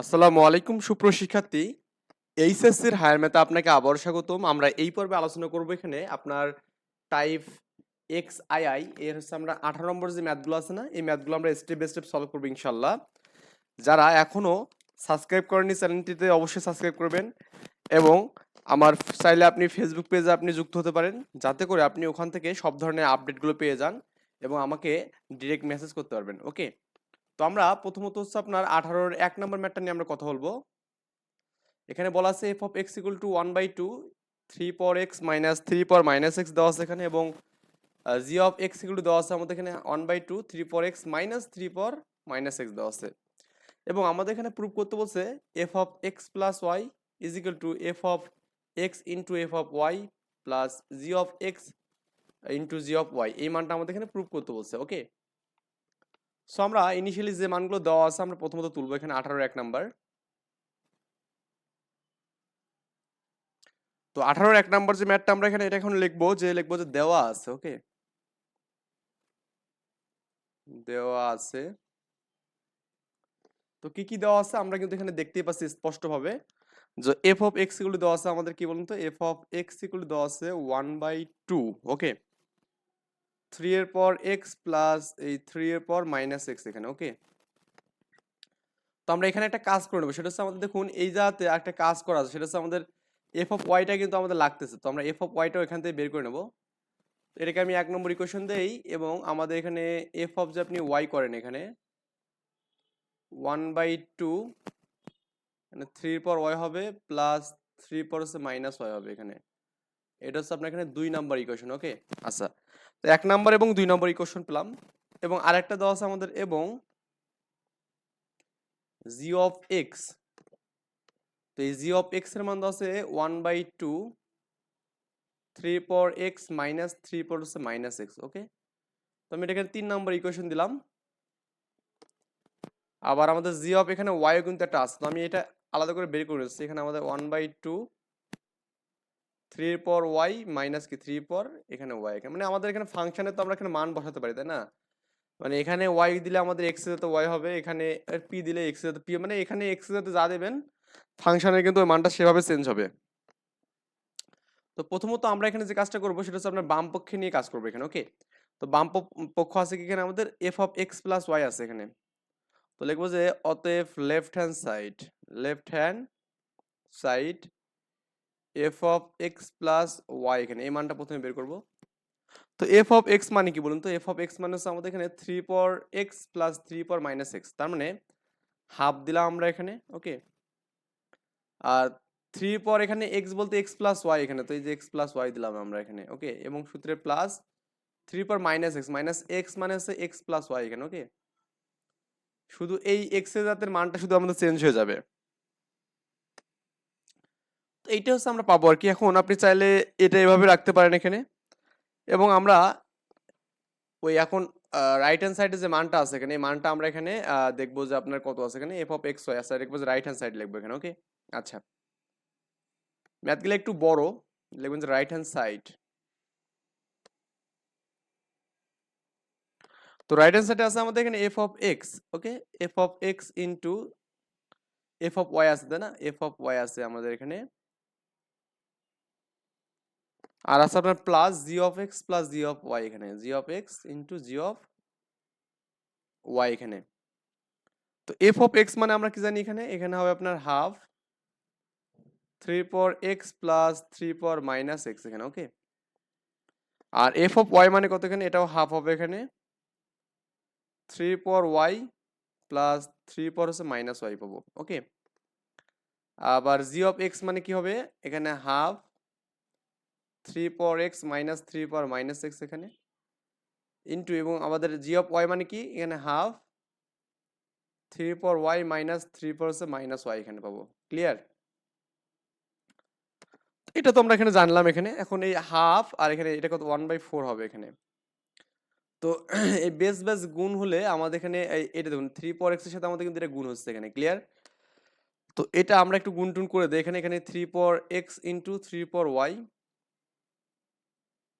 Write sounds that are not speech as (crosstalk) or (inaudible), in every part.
আসসালামু আলাইকুম সুপ্রশিক্ষার্থী এইচএসসির হায়ার ম্যাথে আপনাকে আবার স্বাগতম। আমরা এই পর্বে আলোচনা করব এখানে আপনার টাইপ এক্স আই আই এর হচ্ছে আমরা আঠারো নম্বর যে ম্যাথগুলো আছে না, এই ম্যাথগুলো আমরা স্টেপ বাই স্টেপ সলভ করব ইনশাল্লাহ যারা এখনও সাবস্ক্রাইব করেনি চ্যানেলটিতে অবশ্যই সাবস্ক্রাইব করবেন এবং আমার চাইলে আপনি ফেসবুক পেজে আপনি যুক্ত হতে পারেন, যাতে করে আপনি ওখান থেকে সব ধরনের আপডেটগুলো পেয়ে যান এবং আমাকে ডিরেক্ট মেসেজ করতে পারবেন ওকে তো আমরা প্রথমত হচ্ছে আপনার আঠারোর এক নম্বর ম্যাটটা নিয়ে আমরা কথা বলব। এখানে বলা আছে F of X equal to one by two three পর এক্স মাইনাস থ্রি পর মাইনাস এক্স দেওয়া আছে এখানে এবং G of X equal to দেওয়া আছে আমাদের এখানে ওয়ান বাই টু থ্রি পর এক্স মাইনাস থ্রি পর মাইনাস এক্স দেওয়া আছে। এবং আমাদের এখানে প্রুভ করতে বলছে F of X plus Y is equal to F of X into F of Y plus G of X into G of Y এই মানটা আমাদের এখানে প্রুভ করতে বলছে ওকে সো আমরা ইনিশিয়ালি যে মানগুলো দেওয়া আছে, আমরা প্রথমত তুলবো এখানে আঠারোর এক নাম্বার। তো আঠারোর এক নাম্বার যে ম্যাথটা আমরা এখানে, এটা এখন লিখব যে লিখব যে দেওয়া আছে, ওকে? দেওয়া আছে। তো কি কি দেওয়া আছে? আমরা কিন্তু এখানে দেখতেই পাচ্ছি স্পষ্টভাবে যে এফ অফ এক্স ইকুয়াল দেওয়া আছে আমাদের কি বলুন তো? এফ অফ এক্স ইকুয়াল দেওয়া আছে one by two okay? Three এর পর এক্স প্লাস এই থ্রি এর পর মাইনাস এক্স এখানে ওকে তো আমরা এখানে একটা কাজ করে নেব, সেটা হচ্ছে আমাদের, দেখুন, এই জাতে একটা কাজ করা আছে, সেটা হচ্ছে আমাদের এফ অফ ওয়াইটা কিন্তু আমাদের লাগতেছে, তো আমরা এফ অফ ওয়াইটাও এখান থেকে বের করে নেব। এটাকে আমি এক নম্বর ইকুয়েশন দেই, এবং আমাদের এখানে এফ অফ যে আপনি ওয়াই করেন এখানে ওয়ান বাই টু মানে থ্রির পর ওয়াই হবে প্লাস থ্রি পর হচ্ছে মাইনাস ওয়াই হবে এখানে। এটা হচ্ছে আপনার এখানে দুই নাম্বার ইকুয়েশন ওকে আচ্ছা তো এক নাম্বার এবং দুই নম্বর ইকুয়েশন পেলাম। এবং আরেকটা দেওয়া আছে আমাদের এবং জি অফ এক্স তো এই জি অফ এক্সের মান দেওয়া আছে ওয়ান বাই টু থ্রি পর এক্স মাইনাস থ্রি পর হচ্ছে মাইনাস এক্স ওকে তো আমি এটাকে তিন নম্বর ইকুয়েশন দিলাম। আবার আমাদের জি অফ এখানে ওয়াইও কিন্তু একটা আছে, তো আমি এটা আলাদা করে বের করে এখানে আমাদের ওয়ান বাই টু থ্রির পর ওয়াই মাইনাস কি থ্রি পর এখানে ওয়াই এখানে মানে আমাদের এখানে ফাংশানে তো আমরা এখানে মান বসাতে পারি, তাই না? মানে এখানে ওয়াই দিলে আমাদের এক্স যাতে ওয়াই হবে, এখানে পি দিলে এক্স যাতে পি মানে এখানে এক্স যাতে যা দেবেন ফাংশনের কিন্তু ওই মানটা সেভাবে চেঞ্জ হবে। তো প্রথমত আমরা এখানে যে কাজটা করব সেটা হচ্ছে আপনার বাম পক্ষে নিয়ে কাজ করব এখানে ওকে তো বাম পক্ষ আছে কি এখানে আমাদের? F of X plus Y আছে এখানে। তো লিখব যে অতএব left hand side left hand side F of X plus Y এখানে, এই মানটা প্রথমে বের করব। তো এফ অফ এক্স মানে কি বলুন তো? এফ অফ এক্স মানে হচ্ছে আমাদের এখানে থ্রি পর এক্স প্লাস থ্রি পর মাইনাস এক্স তার মানে হাফ দিলাম আমরা এখানে ওকে আর থ্রি পর এখানে এক্স বলতে এক্স প্লাস ওয়াই এখানে, তো এই যে এক্স প্লাস ওয়াই দিলাম আমরা এখানে ওকে এবং সূত্রে প্লাস থ্রি পর মাইনাস এক্স মাইনাস এক্স মানে হচ্ছে এক্স প্লাস ওয়াই এখানে ওকে শুধু এই এক্সের জাতের মানটা শুধু আমাদের চেঞ্জ হয়ে যাবে। এইটা হচ্ছে আমরা পাবো আর কি। এখন আপনি চাইলে এটা এভাবে রাখতে পারেন এখানে। এবং আমরা ওই এখন রাইট হ্যান্ড সাইডে যে মানটা আছে এখানে, এই মানটা আমরা এখানে দেখব যে আপনার কত আছে এখানে। এফ অফ এক্স ওয়াই আছে। দেখব যে রাইট হ্যান্ড সাইড লিখব এখানে ওকে আচ্ছা। ম্যাথগুলো একটু বড়, লিখবেন যে রাইট হ্যান্ড সাইড তো রাইট হ্যান্ড সাইডে আছে আমাদের এখানে F of X okay F of X into F of Y আছে, তাই না? এফ অফ ওয়াই আছে আমাদের এখানে। আর আছে আপনার plus G of X plus G of Y এখানে। G of X into G of Y এখানে। তো এফ অফ এক্স মানে আমরা কি জানি এখানে? এখানে হবে আপনার হাফ থ্রি পর এক্স প্লাস থ্রি পর মাইনাস এক্স এখানে ওকে আর এফ অফ ওয়াই মানে কত এখানে? এটাও হাফ হবে এখানে। থ্রি পর ওয়াই প্লাস থ্রি পর হচ্ছে মাইনাস ওয়াই পাবো ওকে আবার জি অফ এক্স মানে কি হবে? এখানে হাফ থ্রি পর এক্স মাইনাস থ্রি পর মাইনাস এক্স এখানে ইন্টু এবং আমাদের জি অফ ওয়াই মানে কি? এখানে হাফ থ্রি পর ওয়াই মাইনাস থ্রি পর হচ্ছে মাইনাস ওয়াই এখানে পাবো। ক্লিয়ার এটা তো আমরা এখানে জানলাম এখানে। এখন এই হাফ আর এখানে এটা কত? ওয়ান বাই ফোর হবে এখানে। তো এই বেস বেস গুণ হলে আমাদের এখানে এটা দেখুন থ্রি পর এক্সের সাথে আমাদের কিন্তু এটা গুণ হচ্ছে এখানে। ক্লিয়ার তো এটা আমরা একটু গুণ টুন করে দিই। এখানে এখানে থ্রি পর এক্স ইন্টু থ্রি পর ওয়াই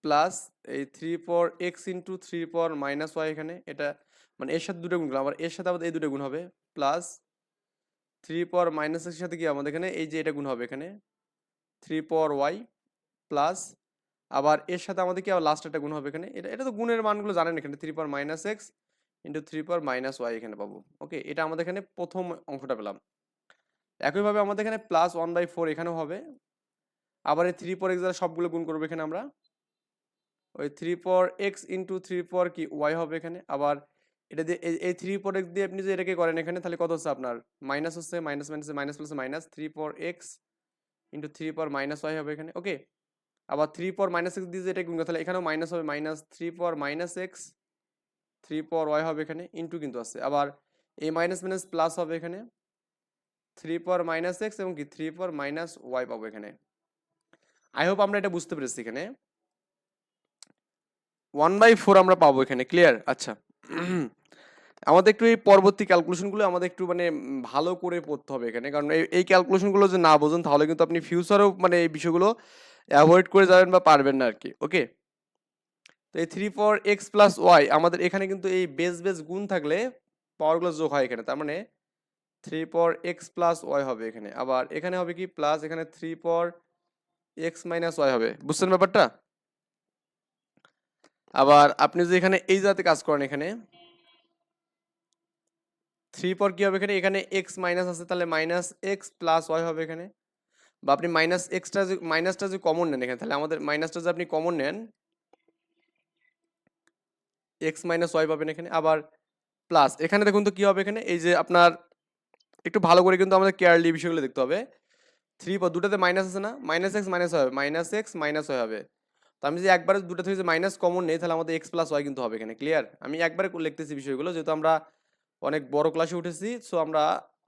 প্লাস এই থ্রি পর এক্স ইন্টু থ্রি পর মাইনাস ওয়াই এখানে, এটা মানে এর সাথে দুটো গুণ করলাম। আবার এর সাথে আবার এই দুটো গুণ হবে। প্লাস থ্রি পাওয়ার মাইনাস এক্সের সাথে কি আমাদের এখানে? এই যে এটা গুণ হবে এখানে। থ্রি পাওয়ার ওয়াই প্লাস আবার এর সাথে আমাদের কি আবার লাস্ট একটা গুণ হবে এখানে? এটা এটা তো গুণের মানগুলো জানেন এখানে। Three power minus X into three power minus Y এখানে পাবো। ওকে এটা আমাদের এখানে প্রথম অংশটা পেলাম। একইভাবে আমাদের এখানে প্লাস ওয়ান বাই ফোর এখানেও হবে। আবার এই থ্রি পর এক্স সবগুলো গুণ করব এখানে আমরা। ওই থ্রি পর এক্স ইন্টু থ্রি পর কি ওয়াই হবে এখানে আবার এটা দিয়ে এই- থ্রি পর এক্স দিয়ে আপনি যদি এটাকে করেন এখানে তাহলে কত হচ্ছে আপনার মাইনাস হচ্ছে minus minus minus plus minus three পর এক্স ইন্টু থ্রি পর মাইনাস ওয়াই হবে এখানে ওকে আবার থ্রি পর মাইনাস এক্স দিয়ে এটা গুণ তাহলে এখানেও মাইনাস হবে মাইনাস থ্রি পর মাইনাস এক্স থ্রি পর ওয়াই হবে এখানে ইন্টু কিন্তু আছে আবার এই মাইনাস মাইনাস প্লাস হবে এখানে থ্রি পর মাইনাস এক্স এবং কি থ্রি পর মাইনাস ওয়াই পাবো এখানে আই হোপ আমরা এটা বুঝতে পেরেছি এখানে ওয়ান বাই ফোর আমরা পাবো এখানে ক্লিয়ার আচ্ছা। আমাদের একটু এই পরবর্তী ক্যালকুলেশনগুলো আমাদের একটু মানে ভালো করে পড়তে হবে এখানে। কারণ এই ক্যালকুলেশনগুলো যে না বোঝেন, তাহলে কিন্তু আপনি ফিউচারেও মানে এই বিষয়গুলো অ্যাভয়েড করে যাবেন বা পারবেন না আর কি ওকে তো এই three four X plus Y আমাদের এখানে কিন্তু এই বেস বেস গুণ থাকলে পাওয়ারগুলো যোগ হয় এখানে, তার মানে থ্রি পর এক্স প্লাস ওয়াই হবে এখানে। আবার এখানে হবে কি? প্লাস এখানে থ্রি পর এক্স মাইনাস ওয়াই হবে। বুঝছেন ব্যাপারটা? আবার আপনি যে এখানে এই জাতে কাজ করেন এখানে থ্রি পর কি হবে এখানে? এখানে এক্স মাইনাস আছে, তাহলে মাইনাস এক্স প্লাস ওয়াই হবে এখানে। বা আপনি মাইনাস এক্সটা যে মাইনাসটা যদি কমন নেন এখানে, তাহলে আমাদের মাইনাসটা যদি আপনি কমন নেন এক্স মাইনাস ওয়াই পাবেন এখানে। আবার প্লাস এখানে দেখুন তো কী হবে এখানে? এই যে আপনার একটু ভালো করে কিন্তু আমাদের কেয়ারলি বিষয়গুলো দেখতে হবে। থ্রি পর, দুটাতে মাইনাস আছে না? মাইনাস এক্স মাইনাস হবে। মাইনাস এক্স মাইনাস হবে। তো আমি যদি একবারে দুটো থেকে মাইনাস কমন নেই, তাহলে আমাদের এক্স প্লাস ওয়াই কিন্তু হবে এখানে ক্লিয়ার আমি একবারে লিখতেছি বিষয়গুলো, যেহেতু আমরা অনেক বড় ক্লাসে উঠেছি সো আমরা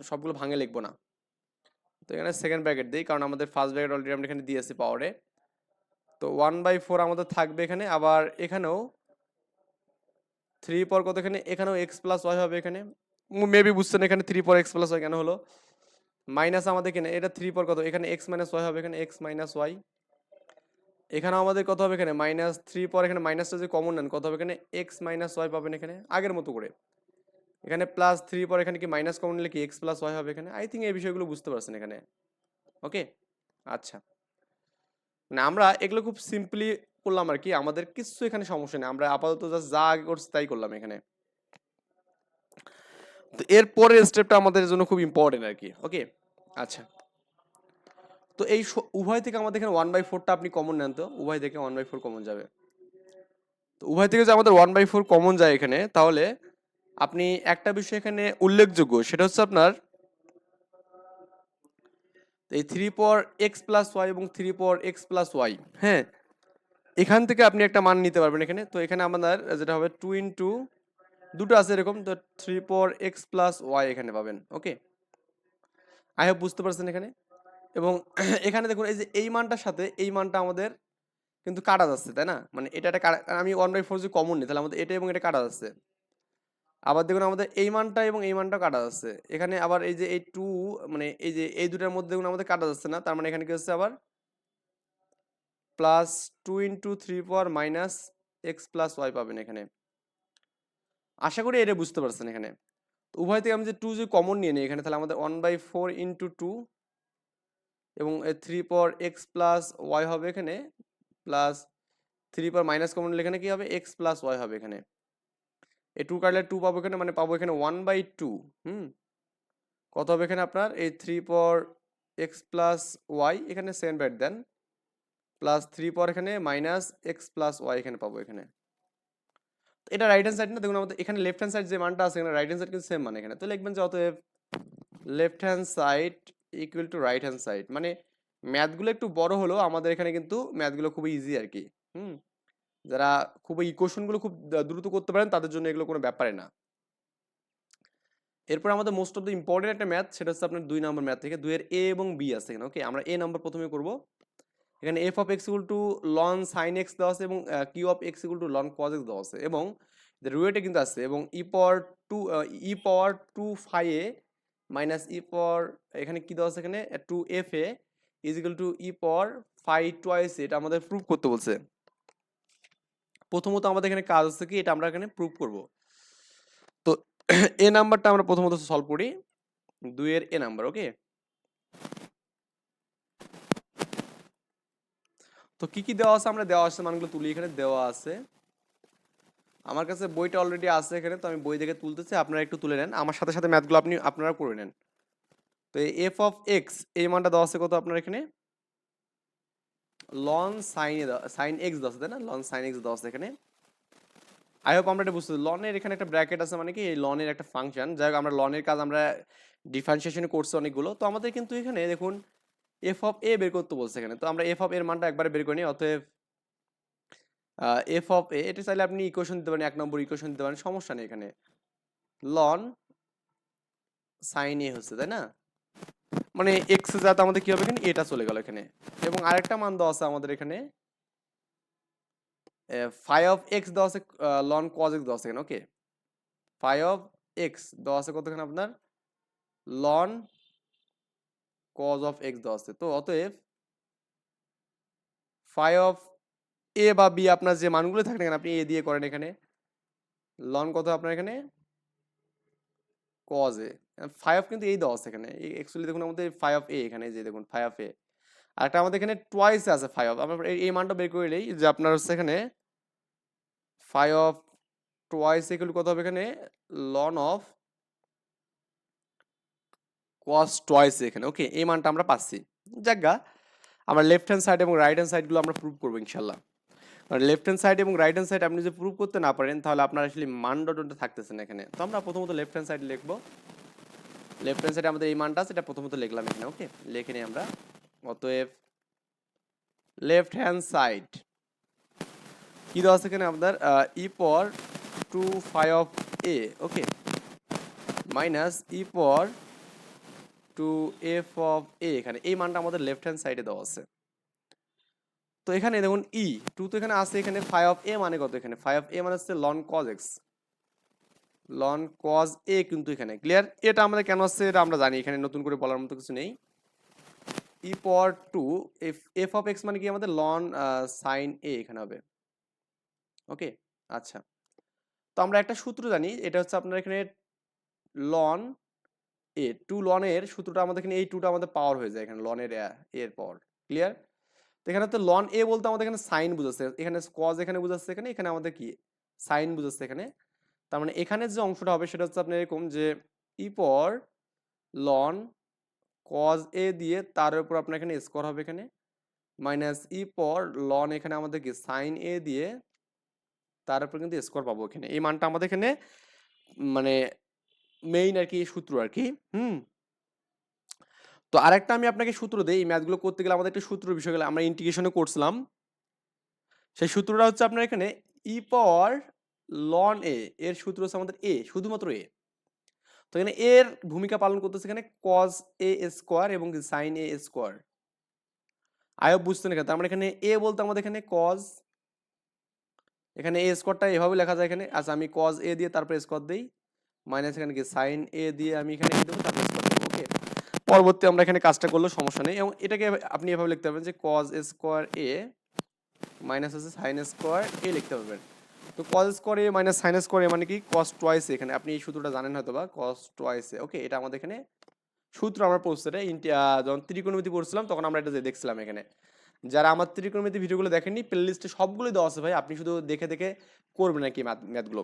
সবগুলো ভাঙে লিখব না। তো এখানে সেকেন্ড ব্র্যাকেট দিই, কারণ আমাদের ফার্স্ট ব্র্যাকেট অলরেডি আমরা এখানে দিয়েছি পাওয়ারে তো ওয়ান বাই ফোর আমাদের থাকবে এখানে, আবার এখানেও থ্রি পর কত এখানে? এখানেও এক্স প্লাস ওয়াই হবে এখানে। মেবি বুঝছেন এখানে থ্রি পর এক্স প্লাস ওয়াই কেন হলো? মাইনাস আমাদের এখানে, এটা থ্রি পর কত? এখানে এক্স মাইনাস ওয়াই হবে, এখানে এক্স মাইনাস ওয়াই এখানে আমাদের কত হবে এখানে? মাইনাস থ্রি পর এখানে মাইনাসটা যে কমন নেন কত হবে এখানে? এক্স মাইনাস ওয়াই পাবেন এখানে আগের মতো করে। এখানে প্লাস থ্রি পর এখানে কি মাইনাস কমন নিলে কি এক্স প্লাস ওয়াই হবে এখানে? আই থিঙ্ক এই বিষয়গুলো বুঝতে পারছেন এখানে। ওকে আচ্ছা। মানে আমরা এগুলো খুব সিম্পলি করলাম আর কি। আমাদের কিছু এখানে সমস্যা নেই। আমরা আপাতত জাস্ট যা আগে করছি তাই করলাম এখানে। তো এরপরের স্টেপটা আমাদের জন্য খুব ইম্পর্টেন্ট আর কি। ওকে আচ্ছা। তো এই উভয় থেকে আমাদের এখানে ওয়ান বাই ফোরটা আপনি কমন নেন তো? উভয় থেকে ওয়ান বাই ফোর কমন যাবে। তো উভয় থেকে যে আমাদের ওয়ান বাই ফোর কমন যায় এখানে, তাহলে আপনি একটা বিষয় এখানে উল্লেখযোগ্য, সেটা হচ্ছে আপনার এই থ্রি পর এক্স প্লাস ওয়াই এবং থ্রি পর এক্স প্লাস ওয়াই হ্যাঁ? এখান থেকে আপনি একটা মান নিতে পারবেন এখানে। তো এখানে আমাদের যেটা হবে টু ইন্টু দুটো আছে এরকম, তো থ্রি পর এক্স প্লাস ওয়াই এখানে পাবেন ওকে আই হোপ বুঝতে পারছেন এখানে। এবং (clears throat) এখানে দেখুন, এই যে এই মানটার সাথে এই মানটা আমাদের কিন্তু কাটা যাচ্ছে, তাই না? মানে এটা একটা কাটা- আমি ওয়ান বাই ফোর যদি কমন নিই, তাহলে আমাদের এটা এবং এটা কাটা যাচ্ছে। আবার দেখুন, আমাদের এই মানটা এবং এই মানটা কাটা যাচ্ছে। এখানে আবার এই যে এই টু মানে এই যে এই দুটার মধ্যে দেখুন, আমাদের কাটা যাচ্ছে না। তার মানে এখানে কি হচ্ছে আবার? Plus two into three power minus X plus Y পাবেন এখানে। আশা করি এটা বুঝতে পারছেন এখানে। উভয় থেকে আমি যে টু যদি কমন নিয়ে নিই এখানে, তাহলে আমাদের one by four into two এবং থ্রি পর এক্স প্লাস ওয়াই হবে এখানে প্লাস থ্রি পর মাইনাস কমন এখানে কি হবে? এক্স প্লাস ওয়াই হবে এখানে। এ টু কাটলে টু পাবো এখানে মানে পাবো এখানে ওয়ান বাই টু হুম? কত হবে এখানে আপনার? এই থ্রি পর এক্স প্লাস ওয়াই এখানে seven but then plus three পর এখানে মাইনাস এক্স প্লাস ওয়াই এখানে পাবো এখানে। এটা রাইট হ্যান্ড সাইড না, দেখুন আমাদের এখানে লেফট হ্যান্ড সাইড যে মানটা আছে, এখানে রাইট হ্যান্ড সাইড কিন্তু সেম মানে এখানে। তো লিখবেন যে অতএব left hand side equal to right hand side মানে ম্যাথগুলো একটু বড় হলেও আমাদের এখানে কিন্তু ম্যাথগুলো খুবই ইজি আর কি। হুম? যারা খুব ইকুয়েশনগুলো খুব দ্রুত করতে পারেন, তাদের জন্য এগুলো কোনো ব্যাপারে না। এরপর আমাদের মোস্ট অফ দ্য ইম্পর্টেন্ট একটা ম্যাথ সেটা হচ্ছে আপনার দুই নম্বর ম্যাথ থেকে দুইয়ের এ এবং বি আছে এখানে ওকে আমরা এ নাম্বার প্রথমে করব। এখানে F of X equal to ln sine X দেওয়া আছে এবং Q of X equal to ln cos X দেওয়া আছে এবং রুয়েটে কিন্তু আছে এবং E power two E power two phi A minus E পর এখানে কি দেওয়া আছে এখানে? Two F A is equal to E power phi twice এটা আমাদের প্রুভ করতে বলছে। প্রথমত আমাদের এখানে কাজ হচ্ছে কি? এটা আমরা এখানে প্রুভ করব। তো (clears throat) এ নাম্বারটা আমরা প্রথমত সলভ করি। দুইয়ের এ নাম্বার ওকে তো কি কি দেওয়া আছে? আমরা দেওয়া আছে মানগুলো তুলি। এখানে দেওয়া আছে আমার কাছে বইটা অলরেডি আছে এখানে, তো আমি বই দেখে তুলতেছি, আপনারা একটু তুলে নেন। আমার সাথে সাথে ম্যাথগুলো আপনি আপনারা করে নেন। তো এফ অফ এক্স এই মানটা দেওয়া আছে কত আপনার এখানে? লন সাইন সাইন এক্স দেওয়া আছে, তাই না? লন সাইন এক্স দেওয়া আছে এখানে। আই হোপ আমরা এটা বুঝতে লনের এখানে একটা ব্র্যাকেট আছে মানে কি? এই লনের একটা ফাংশন যাই হোক, আমরা লনের কাজ আমরা ডিফারেন্সিয়েশন করছি অনেকগুলো। তো আমাদের কিন্তু এখানে, দেখুন এফ অফ এ বের করতে বলছে এখানে। তো আমরা এফ অফ এর মানটা একবারে বের করে নিই, অতএব এফ অফ এ, এটা চাইলে আপনি ইকুয়েশন দিতে পারেন, এক নম্বর ইকুয়েশন দিতে পারেন, সমস্যা নেই এখানে। লন সাইন এ হচ্ছে, তাই না? মানে এক্স যাতে আমাদের কি হবে এটা চলে গেল এখানে। এবং আরেকটা মান দেওয়া আছে আমাদের এখানে। ফাইভ অফ এক্স দেওয়া আছে লন কজ এক্স দেওয়া আছে এখানে ওকে ফাইভ অফ এক্স দেওয়া আছে কতখানে আপনার? লন কজ অফ এক্স দেওয়া আছে। তো অতএব ফাইভ অফ এ বা বি আপনার যে মানগুলো থাকে না কেন, আপনি এ দিয়ে করেন এখানে। লন কত আপনার এখানে? কজ এ ফাইভ কিন্তু এই দেওয়া আছে এখানে। অ্যাকচুয়ালি দেখুন আমাদের ফাইভ অফ এ এখানে যে দেখুন ফাইভ অফ এ আর একটা আমাদের এখানে টোয়াইস আছে ফাইভ অফ আমরা এই- মানটা বের করে নিই যে আপনার হচ্ছে এখানে ফাইভ অফ টোয়াইস এগুলো কত হবে এখানে? লন অফ কস টোয়াইস এখানে। ওকে এই মানটা আমরা পাচ্ছি। যাজ্ঞা আমরা লেফট হ্যান্ড সাইড এবং রাইট হ্যান্ড সাইডগুলো আমরা প্রুভ করব ইনশাল্লাহ। লেফট হ্যান্ড সাইড এবং রাইট হ্যান্ড সাইড আপনি যদি প্রুভ করতে না পারেন, তাহলে আপনার আসলে মান ডটটা থাকতেছে না এখানে। তো আমরা প্রথমত লেফট হ্যান্ড সাইড লিখব। লেফট হ্যান্ড সাইডে আমাদের এই মানটা এটা প্রথমত লিখলাম এখানে ওকে লিখে নিই আমরা। অতএব লেফট হ্যান্ড সাইড কি দেওয়া আছে এখানে আপনার ই পর two five of A okay minus E পর টু এফ অফ এ এখানে এই মানটা আমাদের লেফট হ্যান্ড সাইডে দেওয়া আছে। তো এখানে দেখুন ই টু তো এখানে আছে, এখানে ফাইভ অফ এ মানে কত এখানে? ফাইভ অফ এ মানে হচ্ছে ln cos X ln cos A কিন্তু এখানে। ক্লিয়ার এটা আমাদের কেন আসছে এটা আমরা জানি, এখানে নতুন করে বলার মতো কিছু নেই। ই পর two F F of X মানে কি আমাদের? লন সাইন এ এখানে হবে। ওকে আচ্ছা। তো আমরা একটা সূত্র জানি, এটা হচ্ছে আপনার এখানে লন এ টু লনের সূত্রটা আমাদের এখানে, এই টুটা আমাদের পাওয়ার হয়ে যায় এখানে লনের এর পর ক্লিয়ার এখানে তো লন এ বলতে আমাদের এখানে সাইন বুঝাচ্ছে। এখানে কজ এখানে বুঝাচ্ছে, এখানে এখানে আমাদের কি? সাইন বুঝাচ্ছে এখানে। তার মানে এখানে যে অংশটা হবে সেটা হচ্ছে আপনার এরকম যে ই পর লন কজ এ দিয়ে তার উপর আপনার এখানে স্কোয়ার হবে এখানে। মাইনাস ই পর লন এখানে আমাদের কি? সাইন এ দিয়ে তার উপর কিন্তু স্কোয়ার পাবো এখানে। এই মানটা আমাদের এখানে মানে মেইন আর কি সূত্র আর কি। হুম? তো আরেকটা আমি আপনাকে সূত্র দেই, এই ম্যাথগুলো করতে গেলে আমাদের একটা সূত্র বিষয় গেলে আমরা ইন্টিগ্রেশনে করছিলাম। সেই সূত্রটা হচ্ছে আপনার এখানে ই পাওয়ার লন এ এর সূত্র হচ্ছে আমাদের এ শুধুমাত্র এ তো এখানে এর ভূমিকা পালন করতেছে এখানে কজ এ স্কোয়ার এবং সাইন এ স্কোয়ার আয়ব বুঝতে না মানে এখানে এ বলতে আমাদের এখানে কজ এখানে এ স্কোয়ারটা এভাবে লেখা যায় এখানে। আচ্ছা আমি কজ এ দিয়ে তারপরে স্কোয়ার দিই মাইনাস এখানে কি সাইন এ দিয়ে আমি এখানে দেবো পরবর্তী আমরা এখানে কাজটা করলেও সমস্যা নেই এবং এটাকে আপনি এভাবে লিখতে পারবেন যে কজ স্কোয়ার এ মাইনাস হচ্ছে সাইন স্কোয়ার এ লিখতে পারবেন। তো cos square A minus sine square A মানে কি? কস টোয়াইস এখানে। আপনি এই সূত্রটা জানেন হয়তো বা কস টোয়াইস ওকে এটা আমাদের এখানে সূত্র আমরা পড়ছি এটা। যখন ত্রিকোণমিতি পড়ছিলাম, তখন আমরা এটা দেখছিলাম এখানে। যারা আমার ত্রিকোণমিতি ভিডিওগুলো দেখেননি প্লে লিস্টে সবগুলোই দেওয়া আছে ভাই। আপনি শুধু দেখে দেখে করবেন আর কি ম্যাথ ম্যাথগুলো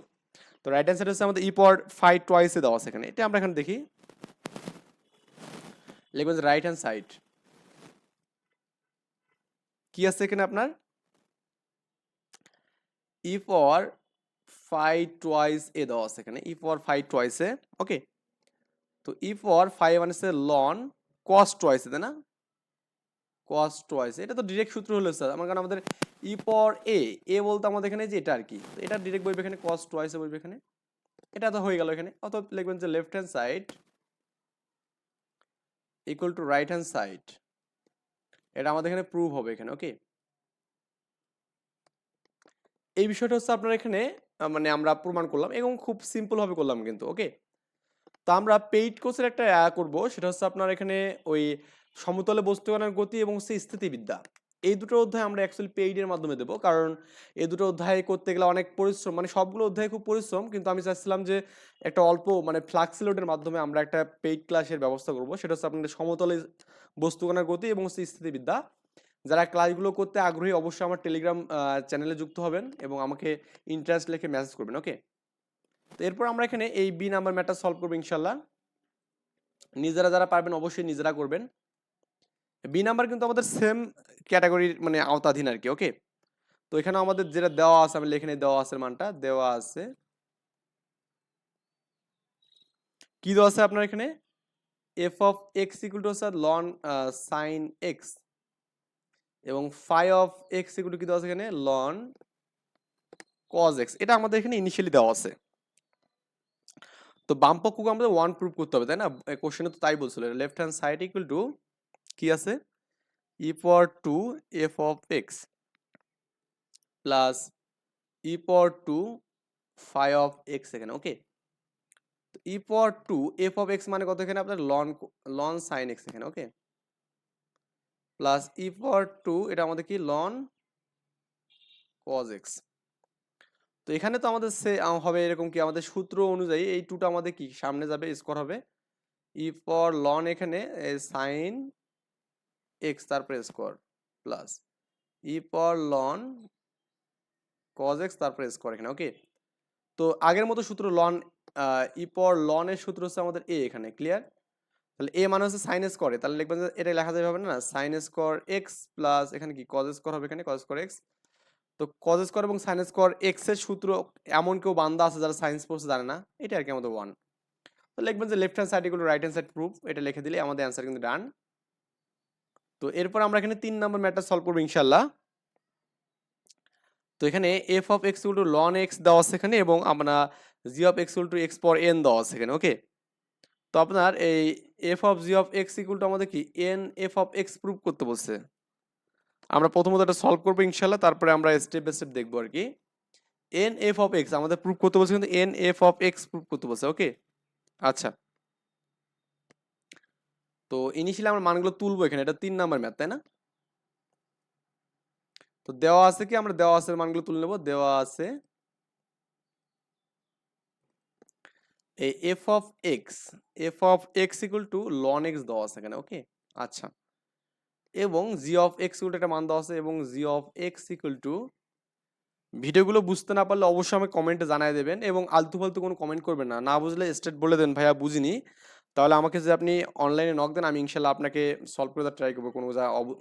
তো রাইট সাইড হচ্ছে আমাদের ই পর ফাইভ টোয়াইসে দেওয়া আছে এখানে। এটা আমরা এখানে দেখি। লিখবেন যে রাইট হ্যান্ড সাইড কি আছে এখানে আপনার? E for five twice A দেওয়া আছে এখানে। ই ফর ফাইভ টোয়াইসে ওকে তো ই ফর ফাইভ মানে হচ্ছে লন কস টোয়াইসে তাই না? কস টোয়াইস এটা তো ডিরেক্ট সূত্র হলো স্যার আমার কারণ আমাদের ই পর এ এ বলতে আমাদের এখানে যে এটা আর কি। এটা ডিরেক্ট বলবে এখানে কস টোয়াইসে বলবে এখানে। এটা তো হয়ে গেল এখানে। অত লিখবেন যে left hand side equal to right hand side এটা আমাদের এখানে প্রুভ হবে এখানে ওকে এই বিষয়টা হচ্ছে আপনার এখানে মানে আমরা প্রমাণ করলাম এবং খুব সিম্পলভাবে করলাম কিন্তু ওকে তো আমরা পেইড কোর্সের একটা করব, সেটা হচ্ছে আপনার এখানে ওই সমতলে বস্তুগানের গতি এবং হচ্ছে স্থিতিবিদ্যা। এই দুটো অধ্যায় আমরা অ্যাকচুয়ালি পেইডের মাধ্যমে দেবো। কারণ এই দুটো অধ্যায় করতে গেলে অনেক পরিশ্রম মানে সবগুলো অধ্যায় খুব পরিশ্রম, কিন্তু আমি চাচ্ছিলাম যে একটা অল্প মানে ফ্লাক্সিলোডের মাধ্যমে আমরা একটা পেইড ক্লাসের ব্যবস্থা করব। সেটা হচ্ছে আপনাদের সমতলে বস্তুকণার গতি এবং হচ্ছে স্থিতিবিদ্যা। যারা ক্লাসগুলো করতে আগ্রহী, অবশ্যই আমার টেলিগ্রাম চ্যানেলে যুক্ত হবেন এবং আমাকে ইন্টারেস্ট লিখে মেসেজ করবেন ওকে তো এরপর আমরা এখানে এই বি নাম্বার ম্যাটার সলভ করব ইনশাল্লাহ নিজেরা যারা পারবেন, অবশ্যই নিজেরা করবেন। বি নাম্বার কিন্তু আমাদের সেম ক্যাটাগরির মানে আওতাধীন আর কি ওকে তো এখানে আমাদের যেটা দেওয়া আছে, আমি এখানে দেওয়া আছে মানটা, দেওয়া আছে। কি দেওয়া আছে আপনার এখানে? F of x equal to হচ্ছে লন সাইন এক্স এবং ফাই অফ এক্স ইকুয়াল কি দেওয়া আছে এখানে? লন কজ এক্স এটা আমাদের এখানে ইনিশিয়ালি দেওয়া আছে। তো বাম পক্ষকে আমাদের ওয়ান প্রুফ করতে হবে, তাই না? কোশ্চেনে তো তাই বলছিল left hand side equal to কি আছে? E power two F of X plus E power two phi of X এখানে ওকে তো E power two F of X মানে কত এখানে? আপনার লন লন সাইন এক্স এখানে ওকে প্লাস ই পাওয়ার টু এটা আমাদের কি? লন কজ এক্স তো এখানে তো আমাদের সে হবে এরকম কি? আমাদের সূত্র অনুযায়ী এই টুটা আমাদের কি? সামনে যাবে স্কোর হবে। ই পর লন এখানে সাইন এক্স তারপরে স্কোয়ার প্লাস ই পর লন কজ এক্স তারপরে স্কোয়ার এখানে ওকে তো আগের মতো সূত্র লন ই পর লনের সূত্র হচ্ছে আমাদের এ এখানে ক্লিয়ার তাহলে এ মানে হচ্ছে সাইন স্কোয়ারে তাহলে লিখবেন এটা লেখা যাবে না? সাইন স্কোয়ার এক্স প্লাস এখানে কি? কজ স্কোয়ার হবে এখানে কজ স্কোয়ার এক্স তো কজ স্কোয়ার এবং সাইন স্কোয়ার এক্সের সূত্র এমন কেউ বান্দা আছে যারা সায়েন্স পড়ছে জানে না, এটা আর কি আমাদের ওয়ান তো লিখবেন যে লেফট হ্যান্ড সাইড এগুলো রাইট হ্যান্ড সাইড প্রুফ এটা লিখে দিলে আমাদের অ্যান্সার কিন্তু ডান তো এরপর আমরা এখানে তিন নম্বর ম্যাটার সলভ করব ইনশাল্লাহ তো এখানে f of x to ln x দেওয়া আছে এখানে এবং আমরা g of x to x পর এন দেওয়া আছে এখানে ওকে তো আপনার এই f of g of x equal to আমাদের কি? N f of x proof করতে বলছে। আমরা প্রথমত এটা সলভ করব ইনশাল্লাহ তারপরে আমরা স্টেপ বাই স্টেপ দেখব আর কি। এন এফ অফ এক্স আমাদের প্রুফ করতে বলছে কিন্তু n f of x proof করতে বলছে ওকে আচ্ছা। তো ইনিশিয়ালি আমরা মানগুলো তুলবো এখানে, এটা তিন নাম্বার ম্যাথ তাই না? তো দেওয়া আছে কি? আমরা দেওয়া আছে মানগুলো তুলে নেব। দেওয়া আছে এই f of x f of x equal to ln x দেওয়া আছে এখানে ওকে আচ্ছা। এবং জি অফ এক্স ইকুয়াল একটা মান দেওয়া আছে এবং g of x equal to ভিডিওগুলো বুঝতে না পারলে অবশ্যই আমাকে কমেন্টে জানাই দেবেন এবং আলতু ফালতু কোনো কমেন্ট করবেন না। না বুঝলে স্টেট বলে দেন ভাইয়া, বুঝিনি। তাহলে আমাকে যদি আপনি অনলাইনে নক দেন, আমি ইনশাল্লাহ আপনাকে সলভ করে দেওয়ার ট্রাই করব। কোনো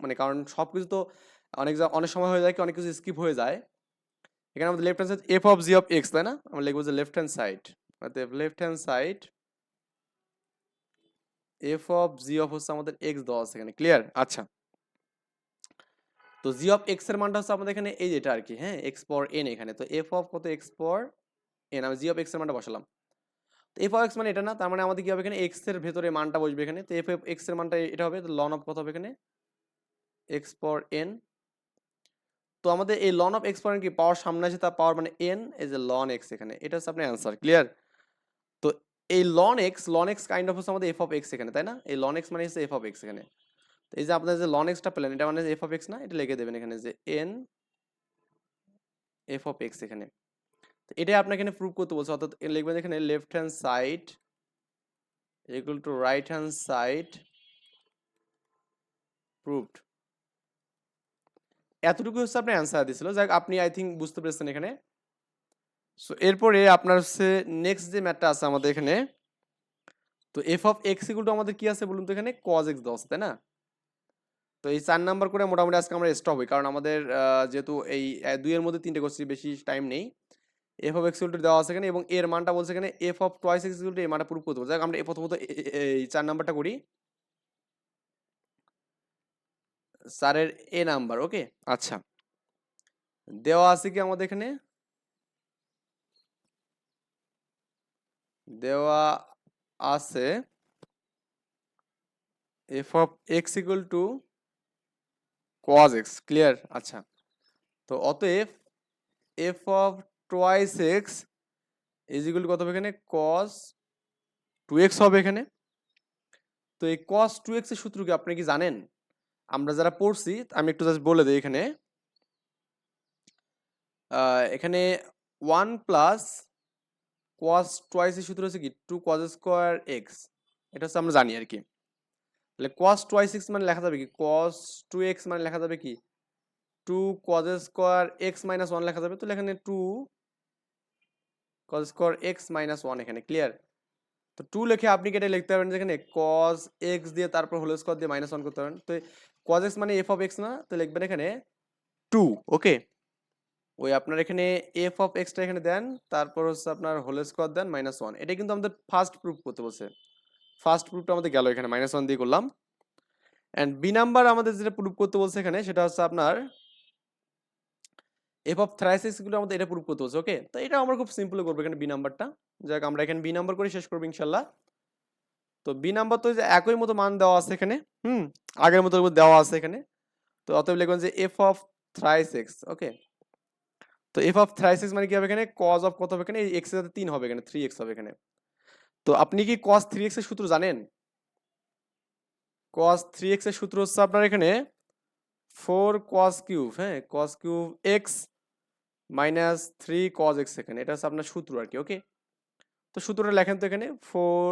মানে কারণ সব কিছু তো অনেক অনেক সময় হয়ে যায় কি, অনেক কিছু স্কিপ হয়ে যায়। এখানে আমাদের left hand side f of g of x তাই না? আমরা লিখব যে লেফট হ্যান্ড সাইড অর্থাৎ left hand side f of g of হচ্ছে আমাদের এক্স দেওয়া আছে এখানে ক্লিয়ার আচ্ছা। তো জি অফ এক্সের মানটা হচ্ছে আমাদের এখানে এই যেটা আর কি হ্যাঁ? এক্স পর এন এখানে, তো এফ অফ কত এক্স পর এন আমি জি অফ এক্সের মানটা বসালাম। এফ এক্স মানে এটা না, তার মানে আমাদের কি হবে এখানে? এক্সের ভেতরে মানটা বসবে এখানে। তো এফ এফ এক্সের মানটা এটা হবে, তো লন অফ কত হবে এখানে? এক্স পর এন তো আমাদের এই লন অফ এক্স পর এন কি? পাওয়ার সামনে আছে, তার পাওয়ার মানে n as a ln x এখানে। এটা হচ্ছে আপনার অ্যান্সার ক্লিয়ার তো এই ln x ln x kind of হচ্ছে আমাদের এফ অফ এক্স এখানে, তাই না? এই লন এক্স মানে হচ্ছে এফ অফ এক্স এখানে। তো এই যে আপনার যে লন এক্সটা পেলেন, এটা মানে এফ অফ এক্স না, এটা লিখে দেবেন এখানে যে এন এফ অফ এক্স এখানে। তো এটাই আপনাকে এখানে প্রুভ করতে বলছে। অর্থাৎ লিখবেন এখানে left hand side equal to right hand side proved এতটুকু হচ্ছে আপনার অ্যান্সার দিছিল যাক, আপনি আই থিঙ্ক বুঝতে পেরেছেন এখানে। সো এরপরে আপনার হচ্ছে নেক্সট যে ম্যাটটা আছে আমাদের এখানে, তো f of x equal to আমাদের কি আছে বলুন তো এখানে? কজ এক্স আছে তাই না? তো এই চার নাম্বার করে মোটামুটি আজকে আমরা স্টপ হই। কারণ আমাদের যেহেতু এই দুইয়ের মধ্যে তিনটে করছি বেশি টাইম নেই। এফ অফ এক্স দেওয়া আছে এখানে এবং এর মানটা বলছে এখানে এফ অফ টয়েস এক্স এই মানটা প্রুভ করতে যাক, আমরা প্রথমত এই চার নাম্বারটা করি। চারের এ নাম্বার ওকে আচ্ছা। দেওয়া আছে কি আমাদের এখানে? দেওয়া আছে f of x equal to cos x clear আচ্ছা। তো অতএব f of twice x equal কত হবে এখানে? cos টু এক্স হবে এখানে। তো এই cos টু এক্সের সূত্র কি আপনি কি জানেন? আমরা যারা পড়ছি, আমি একটু জাস্ট বলে দিই এখানে। এখানে ওয়ান প্লাস কোয়াস টোয়াইসের সূত্র হচ্ছে কি? টু কজ স্কোয়ার এক্স এটা হচ্ছে আমরা জানি আর কি। তাহলে কস টোয়াইস এক্স মানে লেখা যাবে কি? কস টু এক্স মানে লেখা যাবে কি? Two cos square x minus one লেখা যাবে। তো এখানে two cos square x minus one এখানে ক্লিয়ার তো টু লিখে আপনি কেটে লিখতে পারবেন যেখানে কজ এক্স দিয়ে তারপর হোল স্কোয়ার দিয়ে মাইনাস ওয়ান করতে পারেন। তো কজ এক্স মানে এফ অফ এক্স না, তো লিখবেন এখানে টু ওকে ওই আপনার এখানে এফ অফ এক্সটা এখানে দেন, তারপর হচ্ছে আপনার হোল স্কোয়ার দেন মাইনাস ওয়ান এটা কিন্তু আমাদের ফার্স্ট প্রুফ করতে বলছে। ফার্স্ট প্রুফটা আমাদের গেল এখানে মাইনাস ওয়ান দিয়ে করলাম। অ্যান্ড বি নাম্বার আমাদের যেটা প্রুফ করতে বলছে এখানে, সেটা হচ্ছে আপনার এফ অফ থ্রাইসিসগুলো আমাদের এটা প্রুফ করতে হচ্ছে ওকে তো এটা আমরা খুব সিম্পল করব এখানে বি নাম্বারটা যাক, আমরা এখানে বি নাম্বার করে শেষ করব, ইনশাল্লাহ। তো বি নাম্বার তো একই মতো মান দেওয়া আছে এখানে, হুম? আগের মতো দেওয়া আছে এখানে। তো অতএব লিখবেন যে f of thrice x okay তো এফ অফ থ্রাইস এক্স মানে কি হবে এখানে? কজ অফ কত হবে এখানে? এক্স সাথে তিন হবে এখানে থ্রি এক্স হবে এখানে। তো আপনি কি কজ থ্রি এক্সের সূত্র জানেন? কজ থ্রি এক্সের সূত্র হচ্ছে আপনার এখানে ফোর কস কিউব হ্যাঁ? Cos cube x minus three cos x এখানে। এটা হচ্ছে আপনার সূত্র আর কি ওকে তো সূত্রটা লেখেন তো এখানে four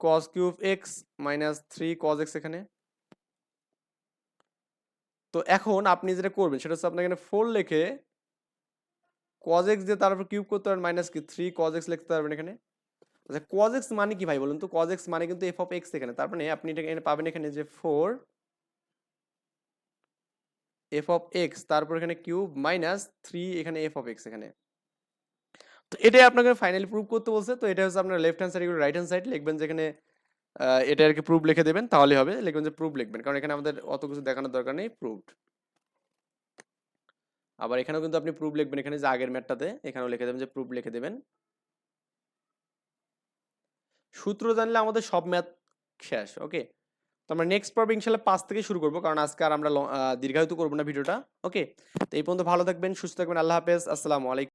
cos cube x minus three cos x এখানে। তো এখন আপনি যেটা করবেন, সেটা হচ্ছে আপনার এখানে ফোর লিখে কজ এক্স দিয়ে তারপর কিউব করতে পারবেন মাইনাস কি থ্রি কজ এক্স লিখতে পারবেন এখানে। আচ্ছা কজ এক্স মানে কি ভাই বলুন তো? কজ এক্স মানে কিন্তু এফ অফ এক্স এখানে। তার মানে আপনি এটা এখানে পাবেন এখানে যে ফোর এফ অফ এক্স তারপর এখানে কিউব মাইনাস থ্রি, এখানে এফ অফ এক্স এখানে। তো এটাই আপনাকে ফাইনালি প্রুভ করতে বলছে। তো এটা হচ্ছে আপনার left hand side right hand side লিখবেন যেখানে এটা আর কি প্রুফ লিখে দেবেন তাহলে হবে। লিখবেন যে প্রুফ লিখবেন, কারণ এখানে আমাদের অত কিছু দেখানোর দরকার নেই প্রুফড আবার এখানেও কিন্তু আপনি প্রুফ লিখবেন, এখানে যে আগের ম্যাটটাতে এখানেও লিখে দেবেন যে প্রুফ লিখে দেবেন। সূত্র জানলে আমাদের সব ম্যাথ শেষ ওকে আমরা নেক্সট পর্বে ইনশাল্লাহ পাঁচ থেকে শুরু করব, কারণ আজকে আর আমরা দীর্ঘায়িত করব না ভিডিওটা। ওকে তো এই পর্যন্ত ভালো থাকবেন, সুস্থ থাকবেন, আল্লাহ হাফেজ, আসসালামু আলাইকুম।